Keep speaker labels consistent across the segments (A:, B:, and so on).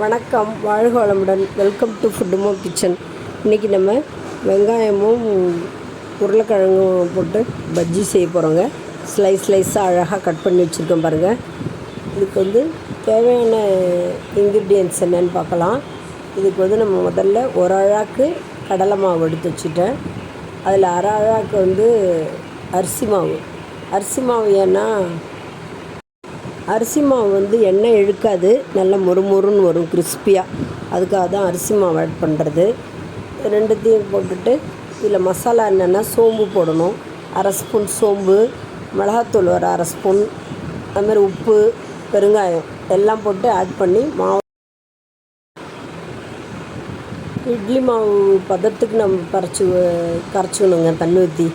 A: வணக்கம் வாழ்க வளமுடன். வெல்கம் டு ஃபுட்டுமோ கிச்சன் இன்றைக்கி நம்ம வெங்காயமும் உருளைக்கிழங்கும் போட்டு பஜ்ஜி செய்ய போகிறோங்க ஸ்லைஸ் ஸ்லைஸாக அழகாக கட் பண்ணி வச்சுருக்கோம் பாருங்கள் இதுக்கு வந்து தேவையான இன்க்ரீடியன்ஸ் என்னென்னு பார்க்கலாம். இதுக்கு வந்து நம்ம முதல்ல ஒரு அழாக்கு கடலை மாவு எடுத்து வச்சுட்டேன். அதில் அரை அழாக்கு வந்து அரிசி மாவு. அரிசி மாவு ஏன்னா அரிசி மாவு வந்து எண்ணெய் இழுக்காது நல்ல மொறுமொறுன்னு வரும் கிறிஸ்பியாக அதுக்காக தான் அரிசி மாவு ஆட் பண்ணுறது ரெண்டுத்தையும் போட்டுட்டு இதில் மசாலா என்னென்னா சோம்பு போடணும். அரை ஸ்பூன் சோம்பு மிளகாத்தூள் ஒரு அரை ஸ்பூன் அதுமாதிரி உப்பு பெருங்காயம் எல்லாம் போட்டு ஆட் பண்ணி மாவு. இட்லி மாவு பதத்துக்கு நம்ம கரைச்சி கரைச்சிக்கணுங்க தண்ணி ஊற்றி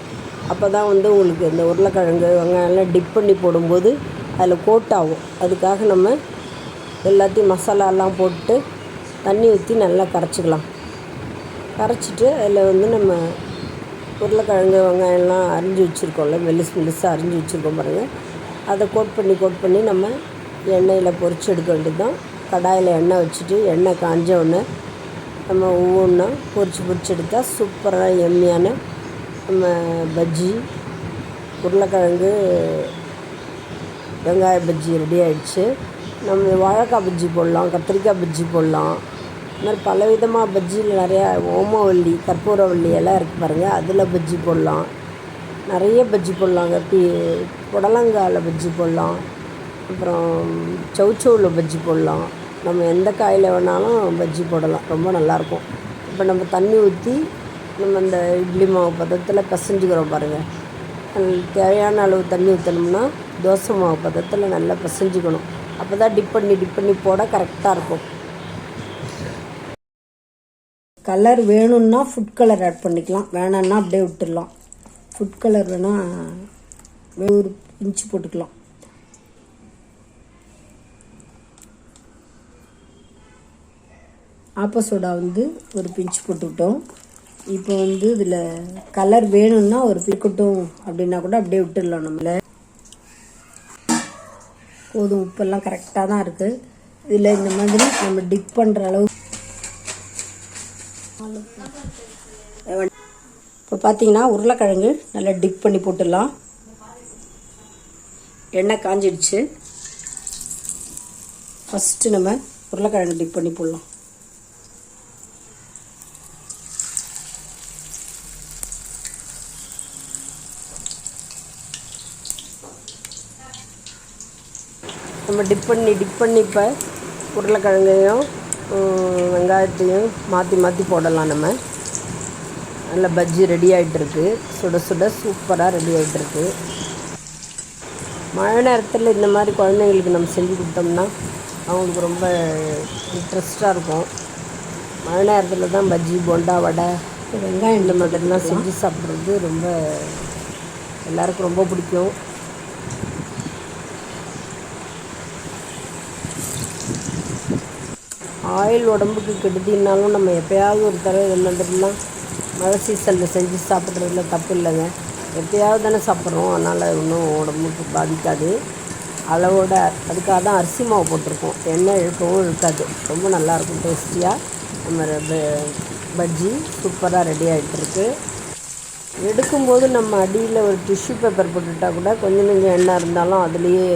A: அப்போ தான் வந்து உங்களுக்கு இந்த உருளைக்கிழங்கு வெங்காயம்லாம் டிப் பண்ணி போடும்போது அதில் கோட் ஆகும் அதுக்காக நம்ம எல்லாத்தையும் மசாலாலாம் போட்டு தண்ணி ஊற்றி நல்லா கரைச்சிக்கலாம். கரைச்சிட்டு அதில் வந்து நம்ம உருளைக்கிழங்கு வெங்காயம்லாம் அரிஞ்சு வச்சுருக்கோம்ல மெலிசு மெலிசாக அரிஞ்சு வச்சுருக்கோம் பாருங்கள் அதை கோட் பண்ணி கோட் பண்ணி நம்ம எண்ணெயில் பொறிச்சு எடுக்க வேண்டியது தான் கடாயில் எண்ணெய் வச்சுட்டு எண்ணெய் காஞ்ச உடனே நம்ம ஒவ்வொன்றா பொறிச்சு பொரிச்சு எடுத்தால் சூப்பராக எம்மியான நம்ம பஜ்ஜி உருளைக்கிழங்கு வெங்காய பஜ்ஜி ரெடி ஆகிடுச்சு நம்ம வாழைக்காய் பஜ்ஜி போடலாம் கத்திரிக்காய் பஜ்ஜி போடலாம். இந்த மாதிரி பல விதமாக பஜ்ஜியில் நிறையா ஓமவல்லி கற்பூரவல்லி எல்லாம் இருக்குது பாருங்கள் அதில் பஜ்ஜி போடலாம். நிறைய பஜ்ஜி போடலாங்க. பி புடலங்காயில் பஜ்ஜி போடலாம். அப்புறம் சவுச்சவுவில் பஜ்ஜி போடலாம். நம்ம எந்த காயில் வேணாலும் பஜ்ஜி போடலாம். ரொம்ப நல்லாயிருக்கும் இப்போ நம்ம தண்ணி ஊற்றி நம்ம இந்த இட்லி மாவு பதத்தில் பிசைஞ்சுக்கிறோம் பாருங்கள் தேவையான அளவு தண்ணி ஊற்றணும்னா தோசை மாவு பதத்தில் நல்லா பிசைஞ்சுக்கணும். அப்போ தான் டிப் பண்ணி டிப் பண்ணி போட கரெக்டாக இருக்கும். கலர் வேணும்னா ஃபுட் கலர் ஆட் பண்ணிக்கலாம். வேணும்னா அப்படியே விட்டுடலாம். ஃபுட் கலர் வேணால் ஒரு இன்ச்சு போட்டுக்கலாம். ஆப்ப சோடா வந்து ஒரு பிஞ்சு போட்டுக்கிட்டோம். இப்போ வந்து இதில் கலர் வேணும்னா ஒரு பிக்கட்டும் அப்படின்னா கூட அப்படியே விட்டுடலாம் நம்மள. போதும் உப்பெல்லாம் கரெக்டாக தான் இருக்குது இதில் இந்த மாதிரி நம்ம டிப் பண்ணுற அளவு இப்போ பார்த்தீங்கன்னா உருளைக்கிழங்கு நல்லா டிப் பண்ணி போட்டுடலாம். எண்ணெய் காஞ்சிடுச்சு. ஃபஸ்ட்டு நம்ம உருளைக்கிழங்கு டிப் பண்ணி போடலாம். நம்ம டிப் பண்ணி டிப் பண்ணி இப்போ உருளைக்கிழங்கையும் வெங்காயத்தையும் மாற்றி மாற்றி போடலாம் நம்ம. நல்ல பஜ்ஜி ரெடி ஆகிட்டுருக்கு சுட சுட சூப்பராக ரெடி ஆகிட்டுருக்கு மழை நேரத்தில் இந்த மாதிரி குழந்தைங்களுக்கு நம்ம செஞ்சு கொடுத்தோம்னா அவங்களுக்கு ரொம்ப இன்ட்ரெஸ்டாக இருக்கும். மழை நேரத்தில் தான் பஜ்ஜி போண்டா வடை வெங்காயம் இந்த மாதிரிலாம் செஞ்சு சாப்பிட்றது ரொம்ப எல்லாருக்கும் ரொம்ப பிடிக்கும். ஆயில் உடம்புக்கு கெடுதினாலும் நம்ம எப்போயாவது ஒரு தடவை இந்த மழை சீசனில் செஞ்சு சாப்பிட்றதுல தப்பு இல்லைங்க. எப்போயாவது தானே சாப்பிட்றோம். அதனால் ஒன்றும் உடம்புக்கு பாதிக்காது. அளவோட அதுக்காக தான் அரிசி மாவு போட்டிருக்கோம். எண்ணெய் இழுக்கவும் இழுக்காது. ரொம்ப நல்லாயிருக்கும் டேஸ்டியாக நம்ம பஜ்ஜி சூப்பராக ரெடி ஆகிட்டுருக்கு எடுக்கும்போது நம்ம அடியில் ஒரு டிஷ்யூ பேப்பர் போட்டுட்டா கூட கொஞ்சம் கொஞ்சம் எண்ணெய் இருந்தாலும் அதுலேயே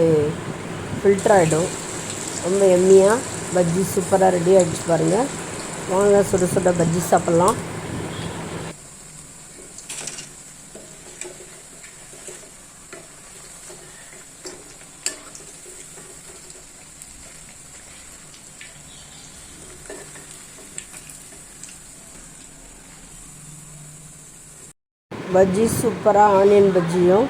A: ஃபில்டர் ஆகிடும் ரொம்ப எம்மியாக பஜ்ஜி சூப்பராக ரெடி ஆகிடுச்சு பாருங்கள் வாங்க சுட சுட பஜ்ஜி சாப்பிட்லாம். பஜ்ஜி சூப்பராக ஆனியன் பஜ்ஜியும்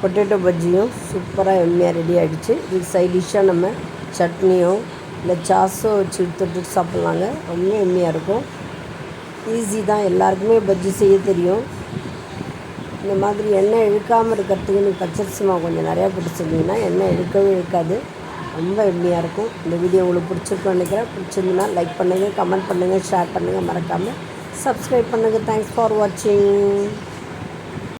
A: பொட்டேட்டோ பஜ்ஜியும் சூப்பராக எம்மையாக ரெடி ஆகிடுச்சு இது சைட் டிஷ்ஷாக நம்ம சட்னியும் இல்லை சாஸோ வச்சு எடுத்துட்டு சாப்பிட்லாங்க. ரொம்ப எம்மியாக இருக்கும். ஈஸி தான். எல்லாருக்குமே பஜ்ஜி செய்ய தெரியும். இந்த மாதிரி எண்ணெய் இழுக்காமல் இருக்கிறதுக்கு நீ பச்சரிசி கொஞ்சம் நிறையா போட்டு எண்ணெய் இழுக்கவே இழுக்காது. ரொம்ப எம்மியாக இருக்கும். இந்த வீடியோ உங்களுக்கு பிடிச்சிருக்குன்னு நினைக்கிறேன். பிடிச்சிருந்துன்னா லைக் பண்ணுங்கள் கமெண்ட் பண்ணுங்கள் ஷேர் பண்ணுங்கள் மறக்காமல் சப்ஸ்கிரைப் பண்ணுங்கள் தேங்க்ஸ் ஃபார் வாட்சிங்